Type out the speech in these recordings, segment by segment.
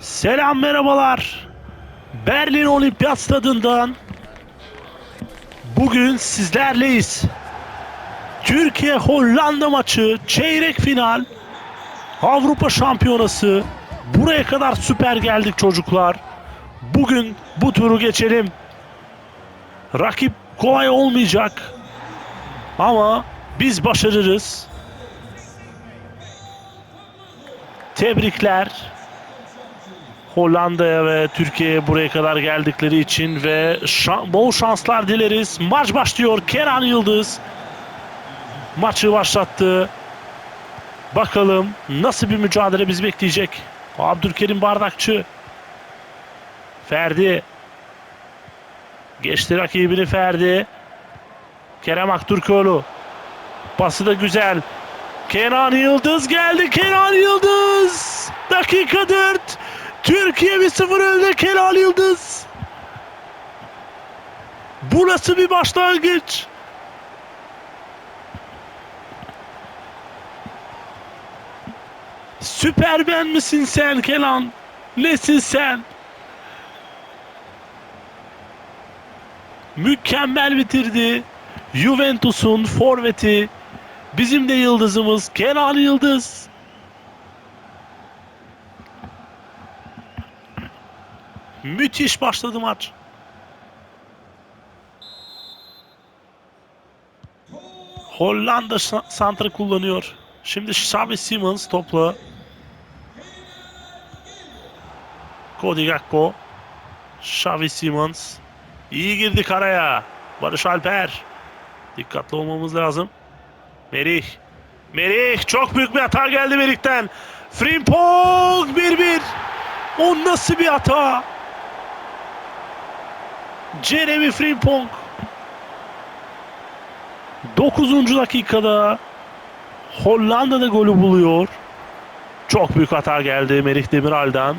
Selam merhabalar. Berlin Olimpiyat Stadından bugün sizlerleyiz. Türkiye Hollanda maçı çeyrek final Avrupa Şampiyonası. Buraya kadar süper geldik çocuklar. Bugün bu turu geçelim. Rakip kolay olmayacak. Ama biz başarırız. Tebrikler. Hollanda'ya ve Türkiye'ye buraya kadar geldikleri için ve şa- bol şanslar dileriz. Maç başlıyor. Kenan Yıldız maçı başlattı. Bakalım nasıl bir mücadele bizi bekleyecek. Abdülkerim Bardakçı. Ferdi. Geçti rakibini Ferdi. Kerem Aktürkoğlu. Pası da güzel. Kenan Yıldız geldi. Kenan Yıldız. Dakika 4. Türkiye 1-0 önde Kenan Yıldız. Bu nasıl bir başlangıç? Süpermen misin sen Kenan? Nesin sen? Mükemmel bitirdi. Juventus'un forveti. Bizim de yıldızımız Kenan Yıldız. Müthiş başladı maç. Hollanda sa- santra kullanıyor. Şimdi Xavi Simons topla. Cody Gakpo. Xavi Simons. İyi girdik araya. Barış Alper. Dikkatli olmamız lazım. Merih. Merih çok büyük bir hata geldi Merih'ten. Frimpong 1-1. O nasıl bir hata? Jeremy Frimpong. 9. dakikada Hollanda'da golü buluyor. Çok büyük hata geldi Merih Demiral'dan.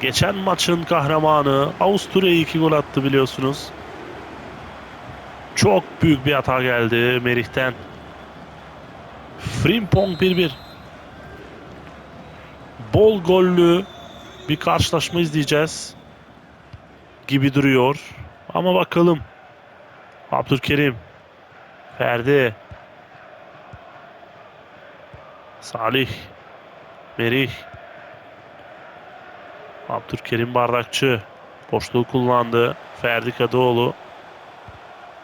Geçen maçın kahramanı Avusturya'ya iki gol attı biliyorsunuz. Çok büyük bir hata geldi Merih'ten. Frimpong 1-1. Bol gollü bir karşılaşma izleyeceğiz gibi duruyor. Ama bakalım. Abdülkerim. Ferdi. Salih. Merih. Abdülkerim Bardakçı. Boşluğu kullandı. Ferdi Kadıoğlu.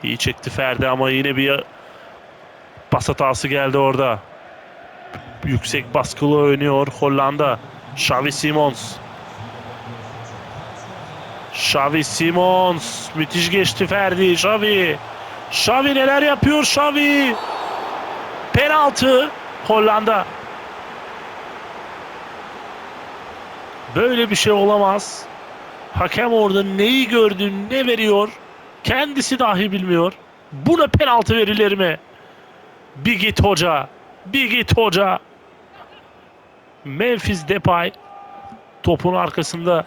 İyi çekti Ferdi ama yine bir pas hatası geldi orada. Yüksek baskılı oynuyor Hollanda. Xavi Simons. Xavi Simons. Müthiş geçti Ferdi. Xavi. Xavi neler yapıyor Xavi? Penaltı Hollanda. Böyle bir şey olamaz. Hakem orada neyi gördü, ne veriyor? Kendisi dahi bilmiyor. Buna penaltı verilir mi? Bir git hoca. Bir git hoca. Memphis Depay topun arkasında.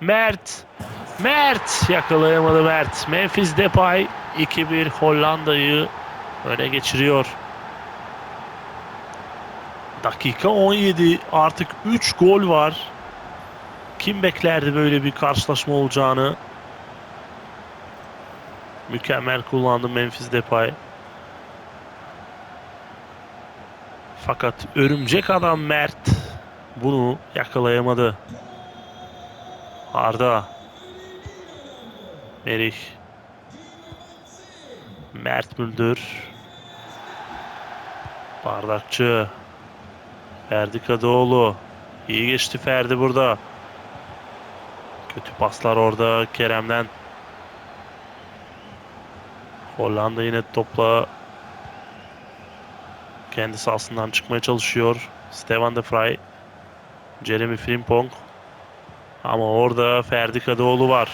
Mert. Mert yakalayamadı Mert. Memphis Depay 2-1 Hollanda'yı öne geçiriyor. Dakika 17 artık 3 gol var. Kim beklerdi böyle bir karşılaşma olacağını? Mükemmel kullandı Memphis Depay. Fakat örümcek adam Mert bunu yakalayamadı. Arda. Merih. Mert Müldür. Bardakçı. Ferdi Kadıoğlu. İyi geçti Ferdi burada. Kötü paslar orada Kerem'den. Hollanda yine topla kendi sahasından çıkmaya çalışıyor. Stevan de Vrij. Jeremy Frimpong. Ama orada Ferdi Kadıoğlu var.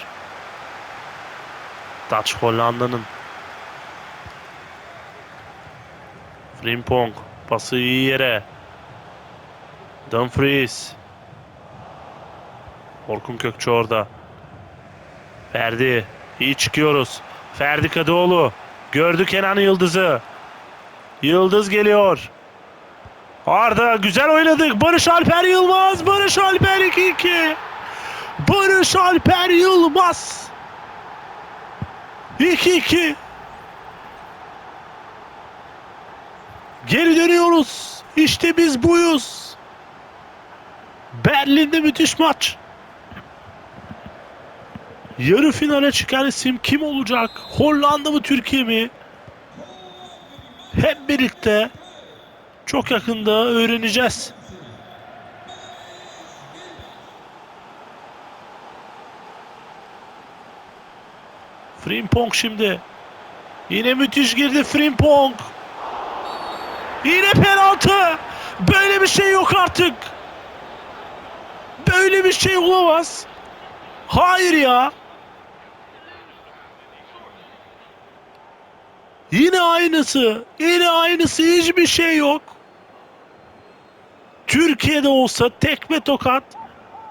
Taç Hollanda'nın. Frimpong. Pası iyi yere. Dumfries. Orkun Kökçü orada. Ferdi. İyi çıkıyoruz. Ferdi Kadıoğlu. Gördü Kenan Yıldız'ı. Yıldız geliyor. Arda güzel oynadık. Barış Alper Yılmaz. Barış Alper 2-2. Barış Alper Yılmaz. 2-2. Geri dönüyoruz. İşte biz buyuz. Berlin'de müthiş maç. Yarı finale çıkan isim kim olacak? Hollanda mı Türkiye mi? Hep birlikte çok yakında öğreneceğiz. Frimpong şimdi. Yine müthiş girdi Frimpong. Yine penaltı. Böyle bir şey yok artık. Böyle bir şey olamaz. Hayır ya. Yine aynısı. Yine aynısı. Hiçbir şey yok. Türkiye'de olsa tekme tokat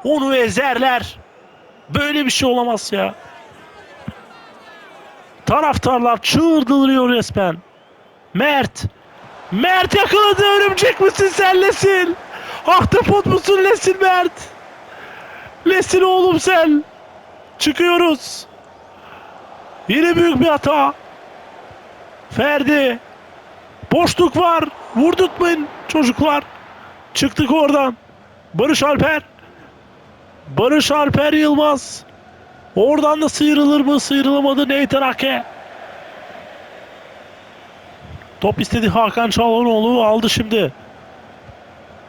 onu ezerler. Böyle bir şey olamaz ya. Taraftarlar çığırdırıyor resmen. Mert. Mert yakaladı örümcek misin sen Lesin? Ahtapot musun Lesin Mert? Lesin oğlum sen. Çıkıyoruz. Yine büyük bir hata. Ferdi. Boşluk var. Vurdurtmayın çocuklar. Çıktık oradan. Barış Alper. Barış Alper Yılmaz. Oradan da sıyrılır mı? Sıyrılamadı Nathan Ake. Top istedi Hakan Çalhanoğlu aldı şimdi.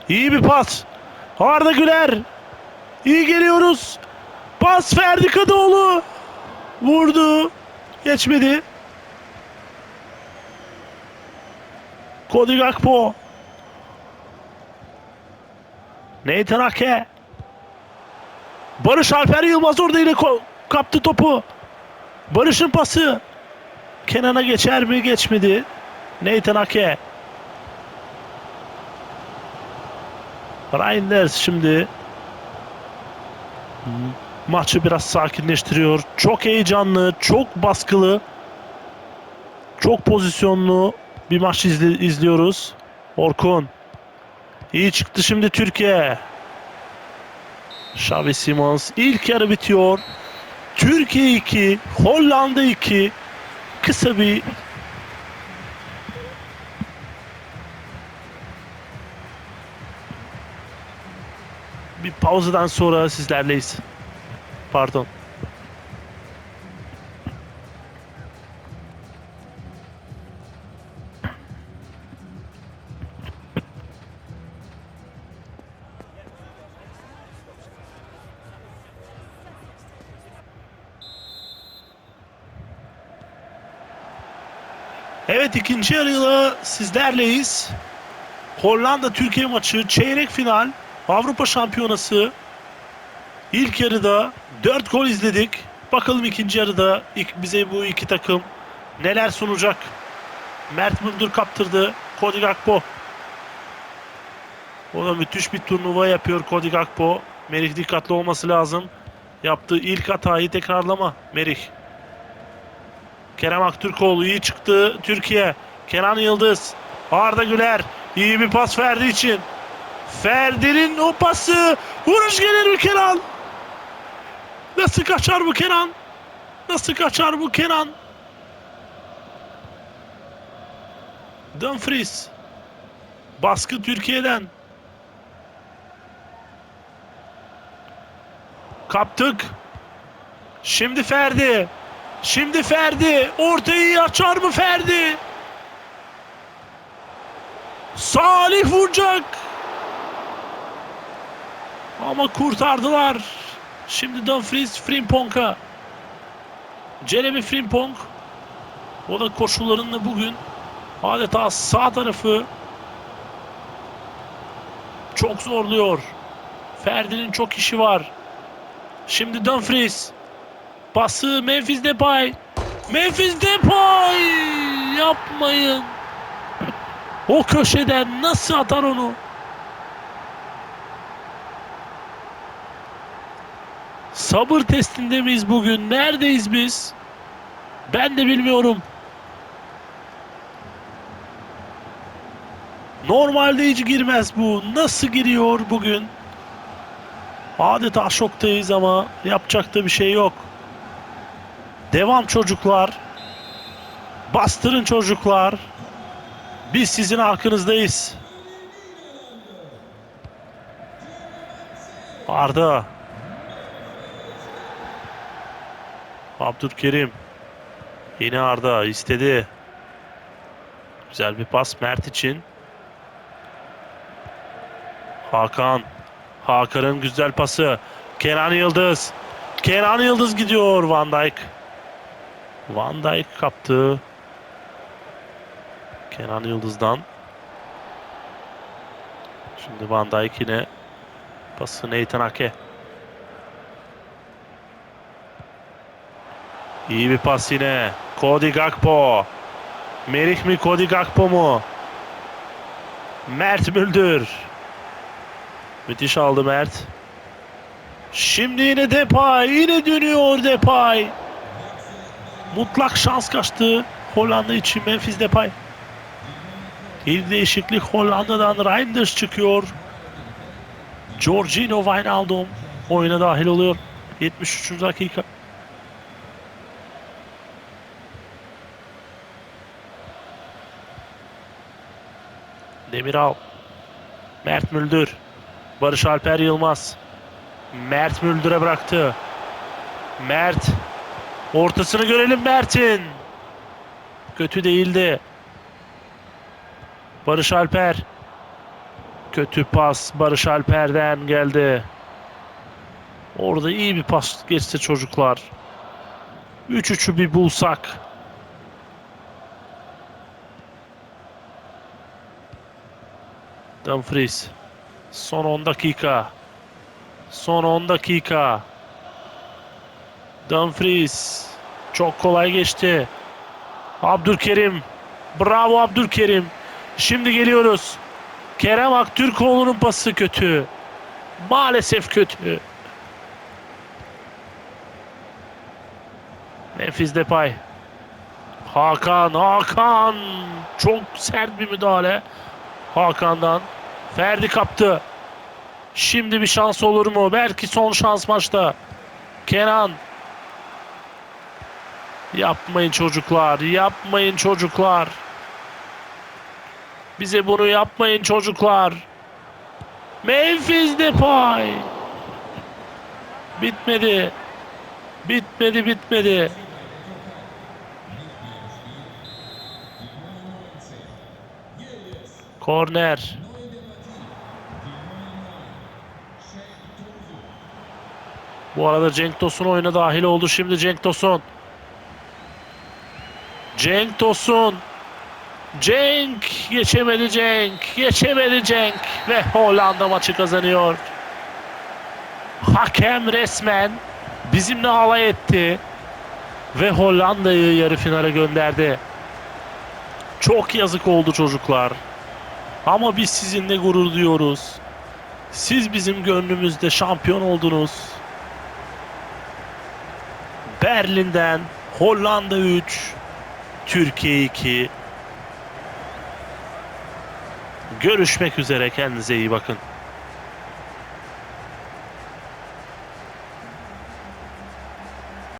İyi bir pas. Arda Güler. İyi geliyoruz. Pas Ferdi Kadıoğlu. Vurdu. Geçmedi. Cody Gakpo. Nathan Ake. Barış Alper Yılmaz orada yine kaptı topu. Barış'ın pası. Kenan'a geçer mi? Geçmedi. Nathan Ake. Reinders şimdi maçı biraz sakinleştiriyor. Çok heyecanlı, çok baskılı, çok pozisyonlu bir maç izli- izliyoruz. Orkun. İyi çıktı şimdi Türkiye. Xavi Simons ilk yarı bitiyor. Türkiye 2, Hollanda 2. Kısa bir bir pauzadan sonra sizlerleyiz. Pardon. Evet ikinci yarıyla sizlerleyiz. Hollanda Türkiye maçı çeyrek final Avrupa Şampiyonası ilk yarıda 4 gol izledik. Bakalım ikinci yarıda bize bu iki takım neler sunacak. Mert Müldür kaptırdı. Cody Gakpo. O da müthiş bir turnuva yapıyor Cody Gakpo. Merih dikkatli olması lazım. Yaptığı ilk hatayı tekrarlama Merih. Kerem Aktürkoğlu iyi çıktı Türkiye. Kenan Yıldız. Arda Güler. iyi bir pas verdiği için. Ferdi'nin o pası. Vuruş gelir mi Kenan? Nasıl kaçar bu Kenan? Nasıl kaçar bu Kenan? Dumfries. Baskı Türkiye'den. Kaptık. Şimdi Ferdi. Şimdi Ferdi. Ortayı açar mı Ferdi? Salih vuracak. Ama kurtardılar. Şimdi Dumfries Frimpong'a. Jeremy Frimpong. O da koşullarında bugün adeta sağ tarafı çok zorluyor. Ferdi'nin çok işi var. Şimdi Dumfries. Pası Memphis Depay. Memphis Depay! Yapmayın. O köşeden nasıl atar onu? Sabır testinde miyiz bugün? Neredeyiz biz? Ben de bilmiyorum. Normalde hiç girmez bu. Nasıl giriyor bugün? Adeta şoktayız ama yapacak da bir şey yok. Devam çocuklar. Bastırın çocuklar. Biz sizin arkanızdayız. Arda. Abdülkerim. Yine Arda istedi. Güzel bir pas Mert için. Hakan. Hakan'ın güzel pası. Kenan Yıldız. Kenan Yıldız gidiyor Van Dijk. Van Dijk kaptı. Kenan Yıldız'dan. Şimdi Van Dijk yine pası Nathan Ake. İyi bir pas yine. Cody Gakpo. Merih mi Cody Gakpo mu? Mert Müldür. Müthiş aldı Mert. Şimdi yine Depay. Yine dönüyor Depay. Mutlak şans kaçtı Hollanda için Memphis Depay. Bir değişiklik Hollanda'dan Reinders çıkıyor. Jorginho Wijnaldum oyuna dahil oluyor. 73. dakika. Demiral. Mert Müldür. Barış Alper Yılmaz. Mert Müldür'e bıraktı. Mert. Ortasını görelim Mert'in. Kötü değildi. Barış Alper. Kötü pas Barış Alper'den geldi. Orada iyi bir pas geçti çocuklar. 3-3'ü bir bulsak. Dumfries. Son 10 dakika. Son 10 dakika. Dumfries. Çok kolay geçti. Abdülkerim. Bravo Abdülkerim. Şimdi geliyoruz. Kerem Aktürkoğlu'nun pası kötü. Maalesef kötü. Memphis Depay. Hakan, Hakan. Çok sert bir müdahale. Hakan'dan. Ferdi kaptı. Şimdi bir şans olur mu? Belki son şans maçta. Kenan. Yapmayın çocuklar. Yapmayın çocuklar. Bize bunu yapmayın çocuklar. Memphis Depay. Bitmedi. Bitmedi bitmedi. Korner. Bu arada Cenk Tosun oyuna dahil oldu. Şimdi Cenk Tosun. Cenk Tosun. Cenk geçemedi Cenk. Geçemedi Cenk. Ve Hollanda maçı kazanıyor. Hakem resmen bizimle alay etti. Ve Hollanda'yı yarı finale gönderdi. Çok yazık oldu çocuklar. Ama biz sizinle gurur duyuyoruz. Siz bizim gönlümüzde şampiyon oldunuz. Berlin'den Hollanda 3, Türkiye 2. Görüşmek üzere kendinize iyi bakın.